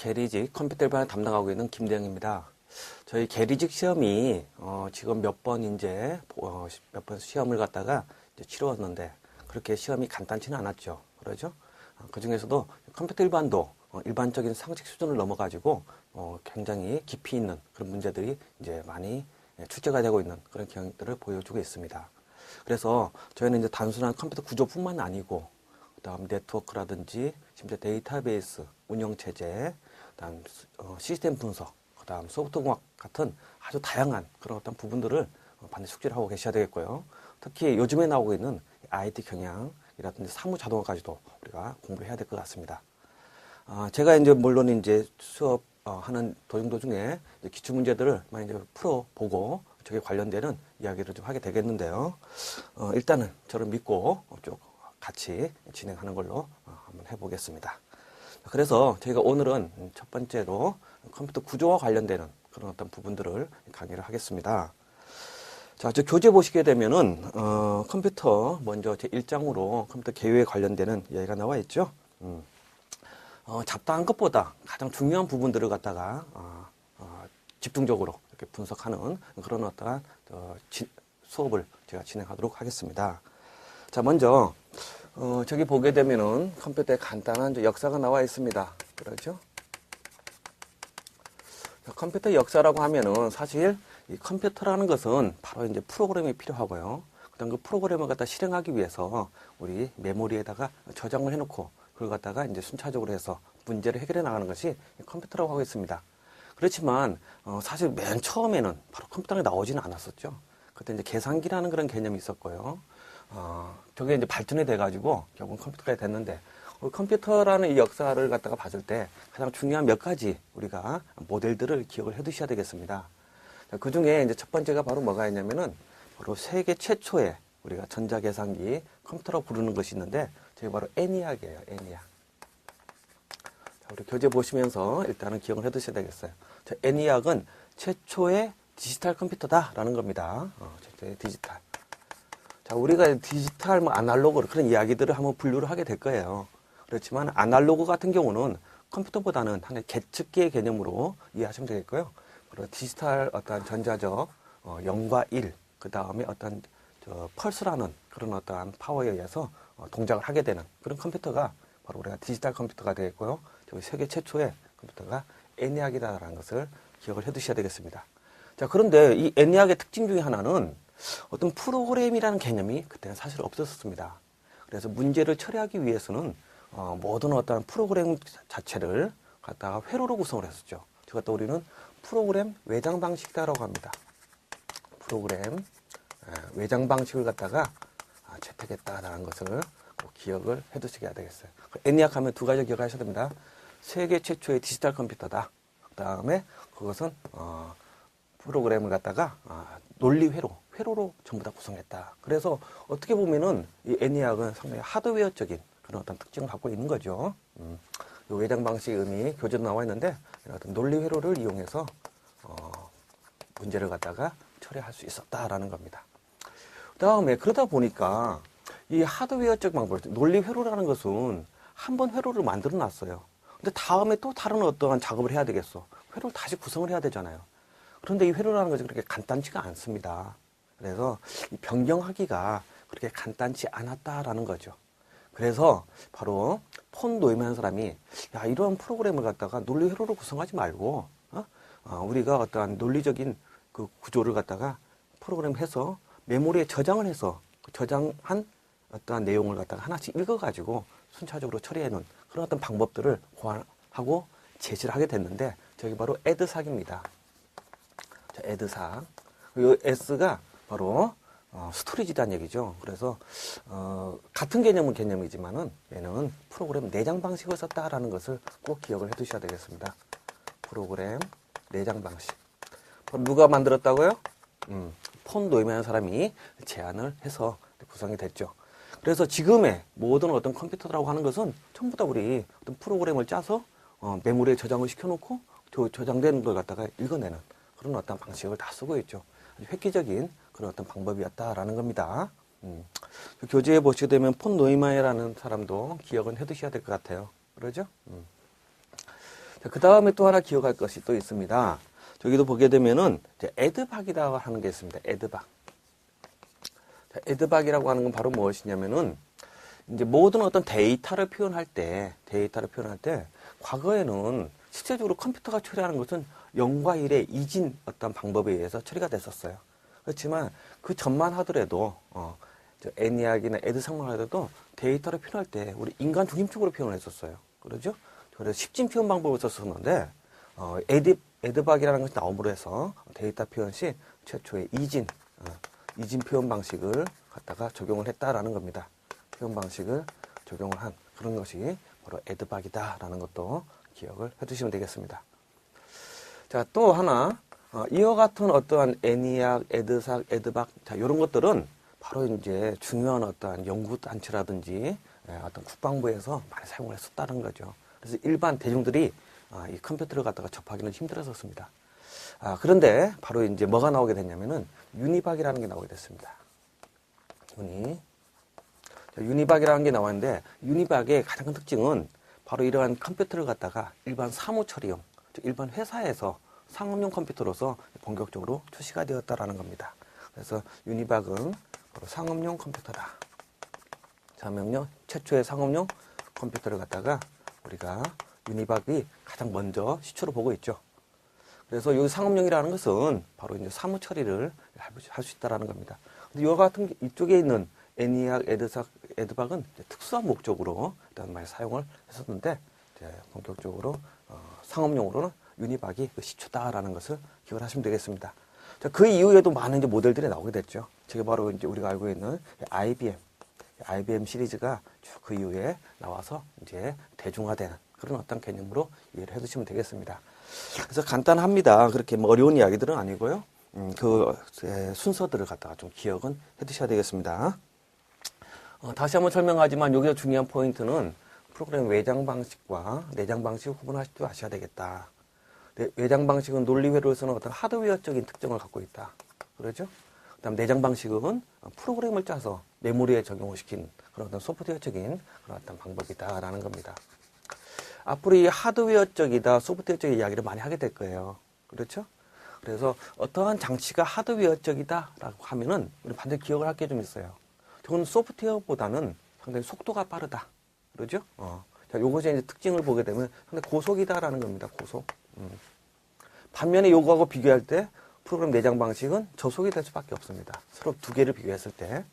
계리직 컴퓨터 일반을 담당하고 있는 김대영입니다. 저희 계리직 시험이 어, 지금 몇 번 이제 어, 몇번 시험을 갖다가 이제 치루었는데 그렇게 시험이 간단치는 않았죠. 그러죠? 그 중에서도 컴퓨터 일반도 어, 일반적인 상식 수준을 넘어가지고 어, 굉장히 깊이 있는 그런 문제들이 이제 많이 예, 출제가 되고 있는 그런 경향들을 보여주고 있습니다. 그래서 저희는 이제 단순한 컴퓨터 구조뿐만 아니고 그다음 네트워크라든지 심지어 데이터베이스 운영 체제, 그다음 수- 어, 시스템 분석, 그다음 소프트 공학 같은 아주 다양한 그런 어떤 부분들을 어, 반드시 숙지를 하고 계셔야 되겠고요. 특히 요즘에 나오고 있는 IT 경향이라든지 사무 자동화까지도 우리가 공부를 해야 될 것 같습니다. 아, 제가 이제 물론 이제 수업 어, 하는 도중 도중에 기출 문제들을 많이 이제 풀어보고 저게 관련되는 이야기를 좀 하게 되겠는데요. 어, 일단은 저를 믿고 어, 쭉 같이 진행하는 걸로 어, 한번 해보겠습니다. 그래서 저희가 오늘은 첫 번째로 컴퓨터 구조와 관련되는 그런 어떤 부분들을 강의를 하겠습니다. 자, 저 교재 보시게 되면은, 어, 컴퓨터, 먼저 제 1장으로 컴퓨터 개요에 관련되는 이야기가 나와 있죠. 음. 어, 잡다한 것보다 가장 중요한 부분들을 갖다가, 어, 어, 집중적으로 이렇게 분석하는 그런 어떠한 어, 지- 수업을 제가 진행하도록 하겠습니다. 자, 먼저, 어, 저기 보게 되면은 컴퓨터에 간단한 저 역사가 나와 있습니다. 그렇죠? 자, 컴퓨터 역사라고 하면은 사실 이 컴퓨터라는 것은 바로 이제 프로그램이 필요하고요. 그다음 그 프로그램을 갖다 실행하기 위해서 우리 메모리에다가 저장을 해놓고 그걸 갖다가 이제 순차적으로 해서 문제를 해결해 나가는 것이 이 컴퓨터라고 하고 있습니다. 그렇지만 어, 사실 맨 처음에는 바로 컴퓨터가 나오지는 않았었죠. 그때 이제 계산기라는 그런 개념이 있었고요. 어, 저게 이제 발전이 돼가지고 결국 컴퓨터가 됐는데 어, 컴퓨터라는 이 역사를 갖다가 봤을 때 가장 중요한 몇 가지 우리가 모델들을 기억을 해 두셔야 되겠습니다. 그 중에 이제 첫 번째가 바로 뭐가 있냐면은 바로 세계 최초의 우리가 전자계산기 컴퓨터라고 부르는 것이 있는데 저게 바로 애니악이에요. 애니악. 자, 우리 교재 보시면서 일단은 기억을 해 두셔야 되겠어요. 자, 애니악은 최초의 디지털 컴퓨터다라는 겁니다. 어, 최초의 디지털. 자, 우리가 디지털, 뭐, 아날로그 그런 이야기들을 한번 분류를 하게 될 거예요. 그렇지만 아날로그 같은 경우는 컴퓨터보다는 하나의 계측기의 개념으로 이해하시면 되겠고요. 그리고 디지털 어떤 전자적 어, 0과 1, 그 다음에 어떤 저 펄스라는 그런 어떠한 파워에 의해서 어, 동작을 하게 되는 그런 컴퓨터가 바로 우리가 디지털 컴퓨터가 되겠고요. 저기 세계 최초의 컴퓨터가 애니악이다라는 것을 기억을 해 두셔야 되겠습니다. 자, 그런데 이 애니악의 특징 중에 하나는 어떤 프로그램이라는 개념이 그때는 사실 없었습니다. 그래서 문제를 처리하기 위해서는 어, 모든 어떤 프로그램 자체를 갖다가 회로로 구성을 했었죠. 저것 도 우리는 프로그램 외장 방식이라고 합니다. 프로그램 에, 외장 방식을 갖다가 아, 채택했다라는 것을 꼭 기억을 해 두시게 되겠어요. 애니악 하면 두 가지 기억하셔야 됩니다. 세계 최초의 디지털 컴퓨터다. 그 다음에 그것은 어, 프로그램을 갖다가 아, 논리 회로, 회로로 전부 다 구성했다. 그래서 어떻게 보면은 이 애니악은 상당히 하드웨어적인 그런 어떤 특징을 갖고 있는 거죠. 음, 요 외장 방식 의미 교재도 나와 있는데 어떤 논리 회로를 이용해서 어, 문제를 갖다가 처리할 수 있었다라는 겁니다. 그다음에 그러다 보니까 이 하드웨어적 방법, 논리 회로라는 것은 한 번 회로를 만들어 놨어요. 근데 다음에 또 다른 어떠한 작업을 해야 되겠어. 회로를 다시 구성을 해야 되잖아요. 그런데 이 회로라는 것이 그렇게 간단치가 않습니다. 그래서 이 변경하기가 그렇게 간단치 않았다라는 거죠. 그래서 바로 폰 노이만 사람이 야 이러한 프로그램을 갖다가 논리 회로로 구성하지 말고 어? 어, 우리가 어떠한 논리적인 그 구조를 갖다가 프로그램 해서 메모리에 저장을 해서 그 저장한 어떠한 내용을 갖다가 하나씩 읽어가지고 순차적으로 처리해놓은 그런 어떤 방법들을 고안하고 제시를 하게 됐는데 저기 바로 에드삭입니다. 자, 에드삭. 이 S가 바로 어, 스토리지란 얘기죠. 그래서 어, 같은 개념은 개념이지만은 얘는 프로그램 내장 방식을 썼다라는 것을 꼭 기억을 해두셔야 되겠습니다. 프로그램 내장 방식. 누가 만들었다고요? 음, 폰 노이면 사람이 제안을 해서 구성이 됐죠. 그래서 지금의 모든 어떤 컴퓨터라고 하는 것은 전부 다 우리 어떤 프로그램을 짜서 어, 메모리에 저장을 시켜놓고 저, 저장되는 걸 갖다가 읽어내는 그런 어떤 방식을 다 쓰고 있죠. 아주 획기적인 그런 어떤 방법이었다라는 겁니다. 음. 교재에 보시게 되면 폰 노이마이라는 사람도 기억은 해두셔야 될 것 같아요. 그러죠? 음. 그 다음에 또 하나 기억할 것이 또 있습니다. 저기도 보게 되면은 에드박이라고 하는 게 있습니다. 에드박. 자, 에드박이라고 하는 건 바로 무엇이냐면은 이제 모든 어떤 데이터를 표현할 때, 데이터를 표현할 때, 과거에는 실제적으로 컴퓨터가 처리하는 것은 0과 1의 이진 어떤 방법에 의해서 처리가 됐었어요. 그렇지만 그 전만 하더라도, 어, 저 애니악이나 에드상만 하더라도 데이터를 표현할 때 우리 인간 중심적으로 표현을 했었어요. 그러죠? 그래서 10진 표현 방법을 썼었는데, 어, 에드, 에드박이라는 것이 나옴으로 해서 데이터 표현 시 최초의 이진, 어, 이진 표현 방식을 갖다가 적용을 했다라는 겁니다. 표현 방식을 적용을 한 그런 것이 바로 에드박이다라는 것도 기억을 해두시면 되겠습니다. 자, 또 하나, 어, 이와 같은 어떠한 애니악, 에드삭, 에드박, 자, 이런 것들은 바로 이제 중요한 어떠한 연구단체라든지 예, 어떤 국방부에서 많이 사용을 했었다는 거죠. 그래서 일반 대중들이 아, 이 컴퓨터를 갖다가 접하기는 힘들었었습니다. 아, 그런데 바로 이제 뭐가 나오게 됐냐면은 유니박이라는 게 나오게 됐습니다. 유니. 자, 유니박이라는 게 나왔는데 유니박의 가장 큰 특징은 바로 이러한 컴퓨터를 갖다가 일반 사무 처리용, 즉 일반 회사에서 상업용 컴퓨터로서 본격적으로 출시가 되었다라는 겁니다. 그래서 유니박은 바로 상업용 컴퓨터다. 상업용 최초의 상업용 컴퓨터를 갖다가 우리가 유니박이 가장 먼저 시초로 보고 있죠. 그래서 여기 상업용이라는 것은 바로 이제 사무 처리를 할 수 있다라는 겁니다. 근데 이와 같은 게 이쪽에 있는 애니악, 에드삭, 에드박은 특수한 목적으로 일단 많이 사용을 했었는데 본격적으로 어, 상업용으로는 유니박이 그 시초다라는 것을 기억을 하시면 되겠습니다. 자, 그 이후에도 많은 이제 모델들이 나오게 됐죠. 저게 바로 이제 우리가 알고 있는 IBM, IBM 시리즈가 쭉 그 이후에 나와서 이제 대중화되는 그런 어떤 개념으로 이해를 해두시면 되겠습니다. 그래서 간단합니다. 그렇게 뭐 어려운 이야기들은 아니고요. 음, 그 에, 순서들을 갖다가 좀 기억은 해두셔야 되겠습니다. 어, 다시 한번 설명하지만 여기서 중요한 포인트는 프로그램 외장 방식과 내장 방식을 구분하실 줄 아셔야 되겠다. 네, 외장 방식은 논리 회로서는 어떤 하드웨어적인 특징을 갖고 있다. 그러죠? 그 다음 내장 방식은 프로그램을 짜서 메모리에 적용을 시킨 그런 어떤 소프트웨어적인 그런 어떤 방법이다라는 겁니다. 앞으로 이 하드웨어적이다, 소프트웨어적인 이야기를 많이 하게 될 거예요. 그렇죠? 그래서 어떠한 장치가 하드웨어적이다라고 하면은 우리 반드시 기억을 할 게 좀 있어요. 저건 소프트웨어보다는 상당히 속도가 빠르다. 그러죠? 어. 자, 요것의 이제 특징을 보게 되면 상당히 고속이다라는 겁니다. 고속. 음. 반면에 요거하고 비교할 때 프로그램 내장 방식은 저속이 될 수밖에 없습니다. 서로 두 개를 비교했을 때.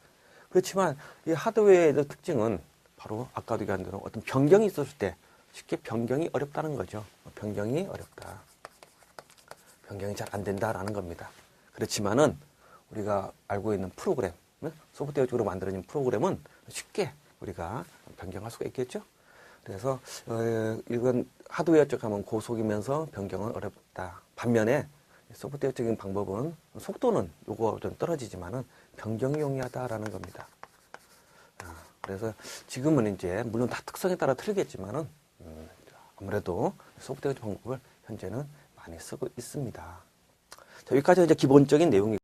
그렇지만 이 하드웨어의 특징은 바로 아까도 얘기한 대로 어떤 변경이 있었을 때 쉽게 변경이 어렵다는 거죠. 변경이 어렵다. 변경이 잘 안 된다라는 겁니다. 그렇지만은 우리가 알고 있는 프로그램, 소프트웨어적으로 만들어진 프로그램은 쉽게 우리가 변경할 수가 있겠죠. 그래서 어, 이건 하드웨어 쪽 하면 고속이면서 변경은 어렵다. 반면에 소프트웨어적인 방법은 속도는 요거 좀 떨어지지만은 변경이 용이하다라는 겁니다. 아, 그래서 지금은 이제 물론 다 특성에 따라 틀리겠지만은 음, 아무래도 소프트웨어 방법을 현재는 많이 쓰고 있습니다. 자, 여기까지 이제 기본적인 내용이